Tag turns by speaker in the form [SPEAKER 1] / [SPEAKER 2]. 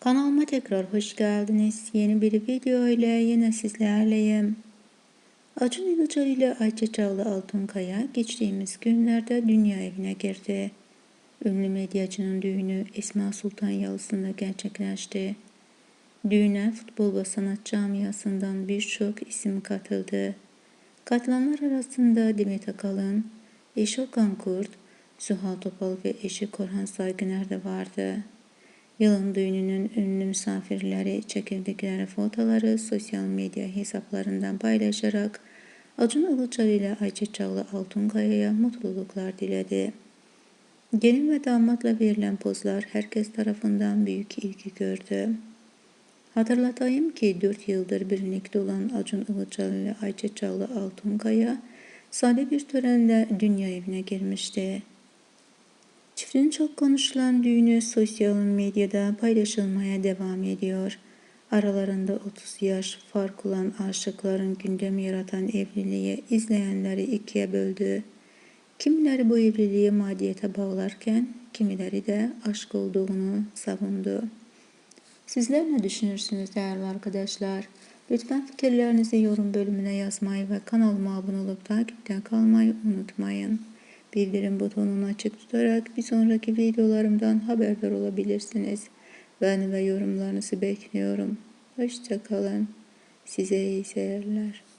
[SPEAKER 1] Kanalıma tekrar hoş geldiniz. Yeni bir video ile yine sizlerleyim. Acun Ilıcalı ile Ayça Çağlı Altunkaya geçtiğimiz günlerde dünya evine girdi. Ünlü medyacının düğünü Esma Sultan Yalısı'nda gerçekleşti. Düğüne futbol ve sanat camiasından birçok isim katıldı. Katılanlar arasında Demet Akalın, eşi Okan Kurt, Zuhal Topal ve eşi Korhan Saygıner de vardı. Yılın düğününün ünlü misafirleri çekildikleri fotoları sosyal medya hesaplarından paylaşarak Acun Ilıcalı ile Ayça Çağlı Altunkaya'ya mutluluklar diledi. Gelin ve damatla verilen pozlar herkes tarafından büyük ilgi gördü. Hatırlatayım ki 4 yıldır birlikte olan Acun Ilıcalı ile Ayça Çağlı Altunkaya sade bir törenle dünya evine girmişti. Çiftin çok konuşulan düğünü sosyal medyada paylaşılmaya devam ediyor. Aralarında 30 yaş fark olan aşıkların gündem yaratan evliliği izleyenleri ikiye böldü. Kimileri bu evliliği maddiyete bağlarken kimileri de aşk olduğunu savundu. Sizler ne düşünürsünüz değerli arkadaşlar? Lütfen fikirlerinizi yorum bölümüne yazmayı ve kanalıma abone olup takipten kalmayı unutmayın. Bildirim butonunu açık tutarak bir sonraki videolarımdan haberdar olabilirsiniz. Ben ve yorumlarınızı bekliyorum. Hoşçakalın. Size iyi seyirler.